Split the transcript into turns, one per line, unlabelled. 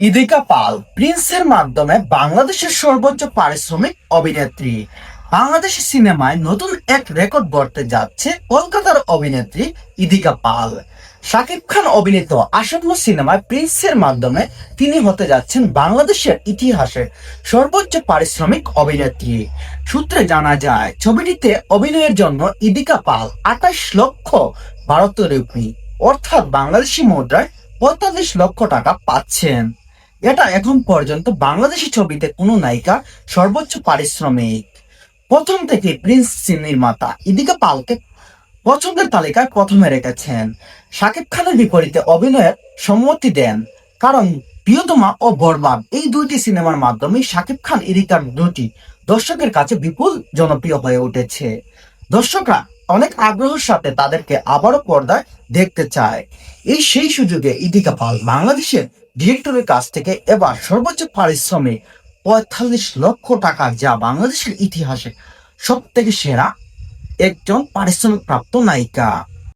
ইদিকা পাল, প্রিন্সের মাধ্যমে বাংলাদেশের সর্বোচ্চ পারিশ্রমিক অভিনেত্রী। বাংলাদেশি সিনেমায় নতুন এক রেকর্ড গড়তে যাচ্ছে কলকাতার অভিনেত্রী ইদিকা পাল। শাকিব খান অভিনীত আসন্ন সিনেমায় প্রিন্সের মাধ্যমে তিনি হতে যাচ্ছেন বাংলাদেশের ইতিহাসে সর্বোচ্চ পারিশ্রমিক অভিনেত্রী। সূত্রে জানা যায়, ছবিটিতে অভিনয়ের জন্য ইদিকা পাল আঠাশ লক্ষ ভারতীয় রুপি, অর্থাৎ বাংলাদেশি মুদ্রায় পঁয়তাল্লিশ লক্ষ টাকা পাচ্ছেন। এটা এখন পর্যন্ত বাংলাদেশি ছবিতে কোনো নায়িকা সর্বোচ্চ পারিশ্রমিক। প্রথম থেকে প্রিন্স নির্মাতা ইদিকা পালকে পছন্দের তালিকায় প্রথমে রেখেছেন। শাকিব খানের বিপরীতে অভিনয়ের সম্মতি দেন, কারণ প্রিয়তমা ও বরবাদ এই দুইটি সিনেমার মাধ্যমে শাকিব খান ইদিকার দুটি দর্শকের কাছে বিপুল জনপ্রিয় হয়ে উঠেছে। দর্শকরা অনেক আগ্রহের সাথে তাদেরকে আবারও পর্দায় দেখতে চায়। এই সেই সুযোগে ইদিকা পাল বাংলাদেশের ডিরেক্টরের কাছ থেকে এবার সর্বোচ্চ পারিশ্রমিক পঁয়তাল্লিশ লক্ষ টাকা যা বাংলাদেশের ইতিহাসে সব থেকে সেরা একজন পারিশ্রমিক প্রাপ্ত নায়িকা।